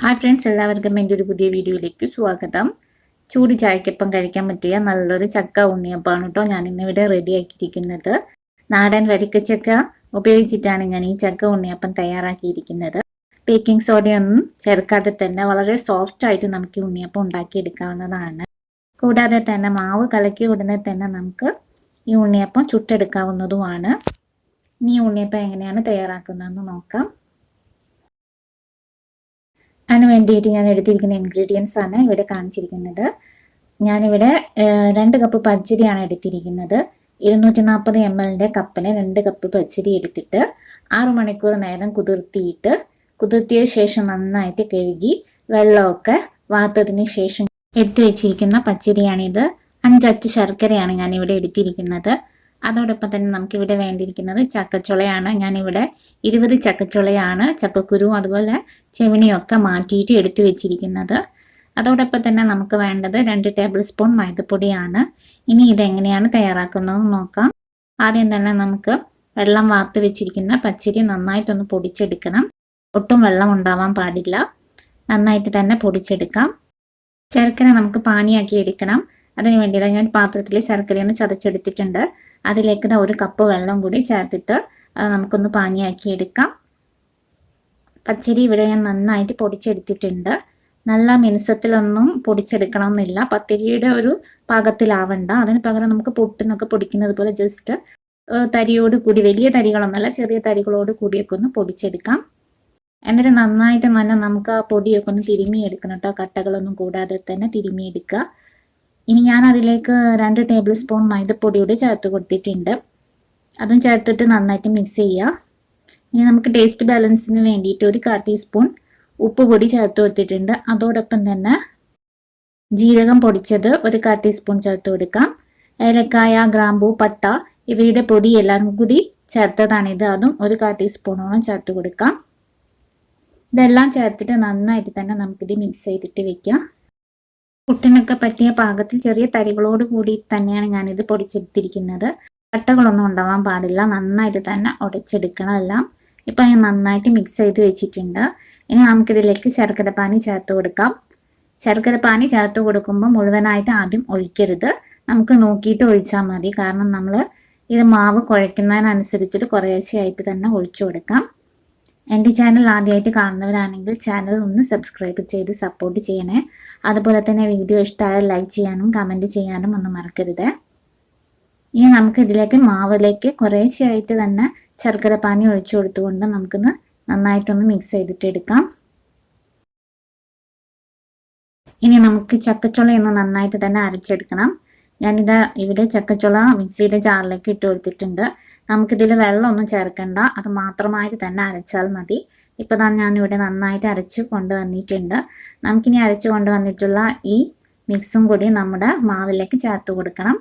Hi friends എല്ലാവർക്കും എന്റെ ഒരു പുതിയ വീഡിയോയിലേക്ക് സ്വാഗതം. ചൂട് ചായക്കൊപ്പം കഴിക്കാൻ പറ്റിയ നല്ലൊരു ചക്ക ഉണ്ണിയപ്പമാണ് കേട്ടോ ഞാൻ ഇന്നിവിടെ റെഡിയാക്കിയിരിക്കുന്നത് നാടൻ വരിക്കച്ചക്ക ഉപയോഗിച്ചിട്ടാണ് ഞാൻ ഈ ചക്ക ഉണ്ണിയപ്പം തയ്യാറാക്കിയിരിക്കുന്നത്. ബേക്കിംഗ് സോഡയൊന്നും ചേർക്കാതെ തന്നെ വളരെ സോഫ്റ്റ് ആയിട്ട് നമുക്ക് ഉണ്ണിയപ്പം ഉണ്ടാക്കിയെടുക്കാവുന്നതാണ്. കൂടാതെ തന്നെ മാവ് കലക്കി ഉടനെ തന്നെ നമുക്ക് ഈ ഉണ്ണിയപ്പം ചുട്ടെടുക്കാവുന്നതുമാണ്. ഇനി ഉണ്ണിയപ്പം എങ്ങനെയാണ് തയ്യാറാക്കുന്നതെന്ന് നോക്കാം. അതിന് വേണ്ടിയിട്ട് ഞാൻ എടുത്തിരിക്കുന്ന ഇൻഗ്രീഡിയൻസ് ആണ് ഇവിടെ കാണിച്ചിരിക്കുന്നത്. ഞാനിവിടെ രണ്ട് കപ്പ് പച്ചരിയാണ് എടുത്തിരിക്കുന്നത്. ഇരുന്നൂറ്റി നാൽപ്പത് എം എല്ലിന്റെ കപ്പിന് രണ്ട് കപ്പ് പച്ചരി എടുത്തിട്ട് ആറു മണിക്കൂർ നേരം കുതിർത്തിയിട്ട് കുതിർത്തിയ ശേഷം നന്നായിട്ട് കഴുകി വെള്ളമൊക്കെ വാർത്തതിന് ശേഷം എടുത്തു വെച്ചിരിക്കുന്ന പച്ചരിയാണിത്. അഞ്ചച്ച് ശർക്കരയാണ് ഞാനിവിടെ എടുത്തിരിക്കുന്നത്. അതോടൊപ്പം തന്നെ നമുക്കിവിടെ വേണ്ടിയിരിക്കുന്നത് ചക്കച്ചുളയാണ്. ഞാനിവിടെ ഇരുപത് ചക്കച്ചുളയാണ് ചക്കക്കുരു അതുപോലെ ചെവിണിയൊക്കെ മാറ്റിയിട്ട് എടുത്തു വെച്ചിരിക്കുന്നത്. അതോടൊപ്പം തന്നെ നമുക്ക് വേണ്ടത് രണ്ട് ടേബിൾ സ്പൂൺ മൈദപ്പൊടിയാണ്. ഇനി ഇതെങ്ങനെയാണ് തയ്യാറാക്കുന്നതെന്ന് നോക്കാം. ആദ്യം തന്നെ നമുക്ക് വെള്ളം വാർത്ത് വെച്ചിരിക്കുന്ന പച്ചരി നന്നായിട്ടൊന്ന് പൊടിച്ചെടുക്കണം. ഒട്ടും വെള്ളം ഉണ്ടാവാൻ പാടില്ല. നന്നായിട്ട് തന്നെ പൊടിച്ചെടുക്കാം. ശർക്കര നമുക്ക് പാനിയാക്കി എടുക്കണം. അതിന് വേണ്ടി ഞാൻ പാത്രത്തിൽ ശർക്കര ഒന്ന് ചതച്ചെടുത്തിട്ടുണ്ട്. അതിലേക്ക് ഒരു കപ്പ് വെള്ളം കൂടി ചേർത്തിട്ട് നമുക്കൊന്ന് പാനിയാക്കി എടുക്കാം. പച്ചരി ഇവിടെ ഞാൻ നന്നായിട്ട് പൊടിച്ചെടുത്തിട്ടുണ്ട്. നല്ല മിനുസത്തിലൊന്നും പൊടിച്ചെടുക്കണമെന്നില്ല. പത്തിരിയുടെ ഒരു പാകത്തിലാവണ്ട. അതിന് പകരം നമുക്ക് പൊട്ടുന്നൊക്കെ പൊടിക്കുന്നത് പോലെ ജസ്റ്റ് തരിയോട് കൂടി വലിയ തരികളൊന്നല്ല ചെറിയ തരികളോട് കൂടിയൊക്കെ ഒന്ന് പൊടിച്ചെടുക്കാം. എന്നിട്ട് നന്നായിട്ട് തന്നെ നമുക്ക് ആ പൊടിയൊക്കെ ഒന്ന് തിരുമ്മിയെടുക്കണം കേട്ടോ കട്ടകളൊന്നും കൂടാതെ തന്നെ തിരുമ്മിയെടുക്കുക. ഇനി ഞാൻ അതിലേക്ക് രണ്ട് ടേബിൾ സ്പൂൺ മൈദപ്പൊടിയോട് ചേർത്ത് കൊടുത്തിട്ടുണ്ട്. അതും ചേർത്തിട്ട് നന്നായിട്ട് മിക്സ് ചെയ്യുക ഇനി നമുക്ക് ടേസ്റ്റ് ബാലൻസിന് വേണ്ടിയിട്ട് ഒരു കാ ടീസ്പൂൺ ഉപ്പ് പൊടി ചേർത്ത് കൊടുത്തിട്ടുണ്ട്. അതോടൊപ്പം തന്നെ ജീരകം പൊടിച്ചത് ഒരു കാ ടീസ്പൂൺ ചേർത്ത് കൊടുക്കാം. ഏലക്കായ ഗ്രാമ്പൂ പട്ട ഇവയുടെ പൊടി എല്ലാം കൂടി ചേർത്തതാണിത്. അതും ഒരു കാ ടീസ്പൂണോളം ചേർത്ത് കൊടുക്കാം. ഇതെല്ലാം ചേർത്തിട്ട് നന്നായിട്ട് തന്നെ നമുക്കിത് മിക്സ് ചെയ്തിട്ട് വെക്കാം. പുട്ടിനൊക്കെ പറ്റിയ പാകത്തിൽ ചെറിയ തരികളോട് കൂടി തന്നെയാണ് ഞാനിത് പൊടിച്ചെടുത്തിരിക്കുന്നത്. കട്ടകളൊന്നും ഉണ്ടാവാൻ പാടില്ല. നന്നായിട്ട് തന്നെ ഉടച്ചെടുക്കണം എല്ലാം. ഇപ്പം ഞാൻ നന്നായിട്ട് മിക്സ് ചെയ്ത് വെച്ചിട്ടുണ്ട്. ഇനി നമുക്കിതിലേക്ക് ശർക്കര പാനി ചേർത്ത് കൊടുക്കാം. ശർക്കര പാനി ചേർത്ത് കൊടുക്കുമ്പോൾ മുഴുവനായിട്ട് ആദ്യം ഒഴിക്കരുത്. നമുക്ക് നോക്കിയിട്ട് ഒഴിച്ചാൽ മതി. കാരണം നമ്മൾ ഇത് മാവ് കുഴയ്ക്കുന്നതിനനുസരിച്ചിട്ട് കുറേശ്ശെയായിട്ട് തന്നെ ഒഴിച്ചു കൊടുക്കാം. എന്റെ ചാനൽ ആദ്യമായിട്ട് കാണുന്നവരാണെങ്കിൽ ചാനൽ ഒന്ന് സബ്സ്ക്രൈബ് ചെയ്ത് സപ്പോർട്ട് ചെയ്യണേ. അതുപോലെ തന്നെ വീഡിയോ ഇഷ്ടമായാൽ ലൈക്ക് ചെയ്യാനും കമന്റ് ചെയ്യാനും ഒന്നും മറക്കരുത്. ഇനി നമുക്ക് ഇതിലേക്ക് മാവിലേക്ക് കുറേശ്ശെയായിട്ട് തന്നെ ശർക്കര പാനി ഒഴിച്ചു കൊടുത്തുകൊണ്ട് നമുക്കൊന്ന് നന്നായിട്ടൊന്ന് മിക്സ് ചെയ്തിട്ട് എടുക്കാം. ഇനി നമുക്ക് ചക്കച്ചുള ഒന്ന് നന്നായിട്ട് തന്നെ അരച്ചെടുക്കണം. ഞാനിത് ഇവിടെ ചക്കച്ചുള മിക്സിയുടെ ജാറിലേക്ക് ഇട്ട് കൊടുത്തിട്ടുണ്ട്. നമുക്കിതിൽ വെള്ളമൊന്നും ചേർക്കണ്ട. അത് മാത്രമായിട്ട് തന്നെ അരച്ചാൽ മതി. ഇപ്പോൾ തന്നെ ഞാനിവിടെ നന്നായിട്ട് അരച്ച് കൊണ്ടുവന്നിട്ടുണ്ട്. നമുക്കിനി അരച്ച് കൊണ്ടുവന്നിട്ടുള്ള ഈ മിക്സും കൂടി നമ്മുടെ മാവിലേക്ക് ചേർത്ത് കൊടുക്കണം.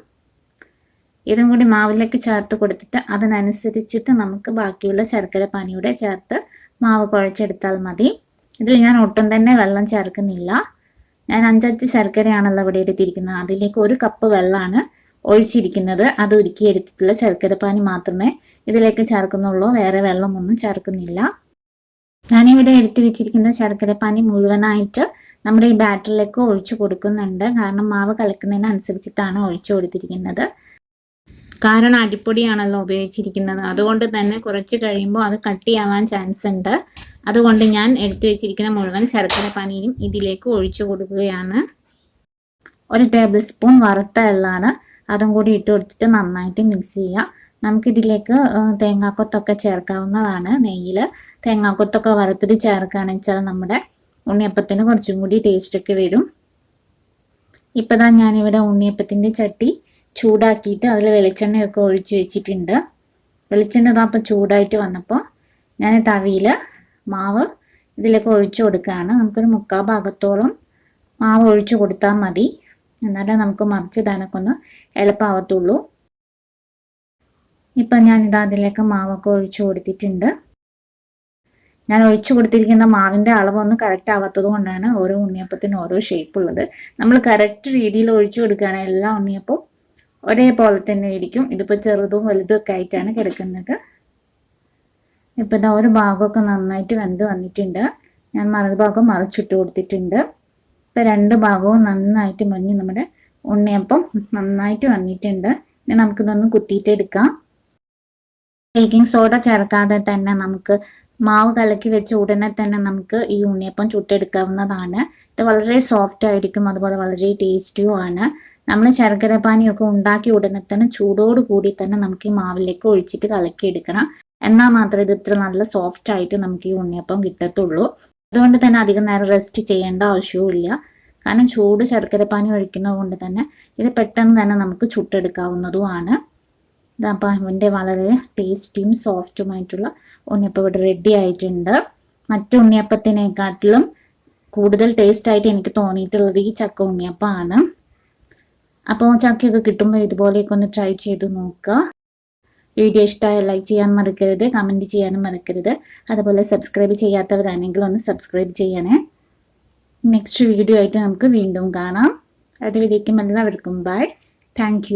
ഇതും കൂടി മാവിലേക്ക് ചേർത്ത് കൊടുത്തിട്ട് അതിനനുസരിച്ചിട്ട് നമുക്ക് ബാക്കിയുള്ള ശർക്കര പാനിയുടെ ചേർത്ത് മാവ് കുഴച്ചെടുത്താൽ മതി. ഇതിൽ ഞാൻ ഒട്ടും തന്നെ വെള്ളം ചേർക്കുന്നില്ല. ഞാൻ അഞ്ചഞ്ച് ശർക്കരയാണല്ലോ ഇവിടെ എടുത്തിരിക്കുന്നത്. അതിലേക്ക് ഒരു കപ്പ് വെള്ളമാണ് ഒഴിച്ചിരിക്കുന്നത്. അത് ഉരുക്കിയെടുത്തിട്ടുള്ള ശർക്കര ശർക്കരപ്പാനി മാത്രമേ ഇതിലേക്ക് ചേർക്കുന്നുള്ളൂ. വേറെ വെള്ളമൊന്നും ചേർക്കുന്നില്ല. ഞാനിവിടെ എടുത്തു വെച്ചിരിക്കുന്ന ശർക്കരപ്പാനി മുഴുവനായിട്ട് നമ്മുടെ ഈ ബാറ്ററിലേക്ക് ഒഴിച്ചു കൊടുക്കുന്നുണ്ട്. കാരണം മാവ് കലക്കുന്നതിനനുസരിച്ചിട്ടാണ് ഒഴിച്ചു കൊടുത്തിരിക്കുന്നത്. കാരണം അടിപ്പൊടിയാണല്ലോ ഉപയോഗിച്ചിരിക്കുന്നത്. അതുകൊണ്ട് തന്നെ കുറച്ച് കഴിയുമ്പോൾ അത് കട്ടിയാവാൻ ചാൻസ് ഉണ്ട് അതുകൊണ്ട് ഞാൻ എടുത്തു വെച്ചിരിക്കുന്ന മുഴുവൻ ശർക്കര പനിയും ഇതിലേക്ക് ഒഴിച്ചു കൊടുക്കുകയാണ്. ഒരു ടേബിൾ സ്പൂൺ വറുത്ത എള്ളാണ് അതും കൂടി ഇട്ട് കൊടുത്തിട്ട് നന്നായിട്ട് മിക്സ് ചെയ്യാം നമുക്കിതിലേക്ക് തേങ്ങാക്കൊത്തൊക്കെ ചേർക്കാവുന്നതാണ് നെയ്യിൽ തേങ്ങാക്കൊത്തൊക്കെ വറുത്തിട്ട് ചേർക്കുകയാണെന്ന് വെച്ചാൽ നമ്മുടെ ഉണ്ണിയപ്പത്തിന് കുറച്ചും കൂടി ടേസ്റ്റ് ഒക്കെ വരും. ഇപ്പോൾ ദാ ഞാനിവിടെ ഉണ്ണിയപ്പത്തിന്റെ ചട്ടി ചൂടാക്കിയിട്ട് അതിൽ വെളിച്ചെണ്ണയൊക്കെ ഒഴിച്ച് വെച്ചിട്ടുണ്ട്. വെളിച്ചെണ്ണ ഇതാ ചൂടായിട്ട് വന്നപ്പോൾ ഞാൻ തവിയിൽ മാവ് ഇതിലേക്ക് ഒഴിച്ചു കൊടുക്കുകയാണ്. നമുക്കൊരു മുക്കാൽ ഭാഗത്തോളം മാവ് ഒഴിച്ചു കൊടുത്താൽ മതി. എന്നാലേ നമുക്ക് മറിച്ചിടാനൊക്കെ ഒന്ന് എളുപ്പമാവത്തുള്ളൂ ഇപ്പം ഞാനിതാ അതിലേക്ക് മാവൊക്കെ ഒഴിച്ചു കൊടുത്തിട്ടുണ്ട്. ഞാൻ ഒഴിച്ചു കൊടുത്തിരിക്കുന്ന മാവിന്റെ അളവൊന്നും കറക്റ്റ് ആവാത്തത് കൊണ്ടാണ് ഓരോ ഉണ്ണിയപ്പത്തിന് ഓരോ ഷേപ്പ് ഉള്ളത്. നമ്മൾ കറക്റ്റ് രീതിയിൽ ഒഴിച്ചു കൊടുക്കുകയാണെങ്കിൽ എല്ലാ ഉണ്ണിയപ്പവും ഒരേപോലെ തന്നെ ഇരിക്കും. ഇതിപ്പോൾ ചെറുതും വലുതും ഒക്കെ ആയിട്ടാണ് കിടക്കുന്നത്. ഇപ്പം ഇതാ ഒരു ഭാഗമൊക്കെ നന്നായിട്ട് വെന്ത് വന്നിട്ടുണ്ട്. ഞാൻ മറുഭാഗം മറിച്ചിട്ട് കൊടുത്തിട്ടുണ്ട്. ഇപ്പം രണ്ട് ഭാഗവും നന്നായിട്ട് മഞ്ഞ് നമ്മുടെ ഉണ്ണിയപ്പം നന്നായിട്ട് വന്നിട്ടുണ്ട്. ഇനി നമുക്കിതൊന്ന് കുത്തിയിട്ടെടുക്കാം. ബേക്കിംഗ് സോഡ ചേർക്കാതെ തന്നെ നമുക്ക് മാവ് കലക്കി വെച്ച ഉടനെ തന്നെ നമുക്ക് ഈ ഉണ്ണിയപ്പം ചുട്ടെടുക്കാവുന്നതാണ്. ഇത് വളരെ സോഫ്റ്റ് ആയിരിക്കും അതുപോലെ വളരെ ടേസ്റ്റിയും ആണ്. നമ്മൾ ശർക്കര പാനിയൊക്കെ ഉണ്ടാക്കി ഉടനെ തന്നെ ചൂടോട് കൂടി തന്നെ നമുക്ക് ഈ മാവിലേക്ക് ഒഴിച്ചിട്ട് കലക്കി എടുക്കണം എന്നാൽ മാത്രമേ ഇത് ഇത്ര നല്ല സോഫ്റ്റ് ആയിട്ട് നമുക്ക് ഈ ഉണ്ണിയപ്പം കിട്ടത്തുള്ളൂ. അതുകൊണ്ട് തന്നെ അധികം നേരം റെസ്റ്റ് ചെയ്യേണ്ട ആവശ്യവും ഇല്ല കാരണം ചൂട് ശർക്കര പാനി ഒഴിക്കുന്നത് കൊണ്ട് തന്നെ ഇത് പെട്ടെന്ന് തന്നെ നമുക്ക് ചുട്ടെടുക്കാവുന്നതുമാണ്. ഇതപ്പോൾ ഇതിന്റെ വളരെ ടേസ്റ്റിയും സോഫ്റ്റുമായിട്ടുള്ള ഉണ്ണിയപ്പം ഇവിടെ റെഡി ആയിട്ടുണ്ട്. മറ്റു ഉണ്ണിയപ്പത്തിനെക്കാട്ടിലും കൂടുതൽ ടേസ്റ്റ് ആയിട്ട് എനിക്ക് തോന്നിയിട്ടുള്ളത് ഈ ചക്ക ഉണ്ണിയപ്പമാണ്. അപ്പോൾ ചക്കയൊക്കെ കിട്ടുമ്പോൾ ഇതുപോലെയൊക്കെ ഒന്ന് ട്രൈ ചെയ്ത് നോക്കുക. വീഡിയോ ഇഷ്ടമായ ലൈക്ക് ചെയ്യാൻ മറക്കരുത് കമന്റ് ചെയ്യാനും മറക്കരുത്. അതുപോലെ സബ്സ്ക്രൈബ് ചെയ്യാത്തവരാണെങ്കിൽ ഒന്ന് സബ്സ്ക്രൈബ് ചെയ്യണേ. നെക്സ്റ്റ് വീഡിയോ ആയിട്ട് നമുക്ക് വീണ്ടും കാണാം. അതുവരേക്കും എല്ലാവർക്കും ബൈ താങ്ക്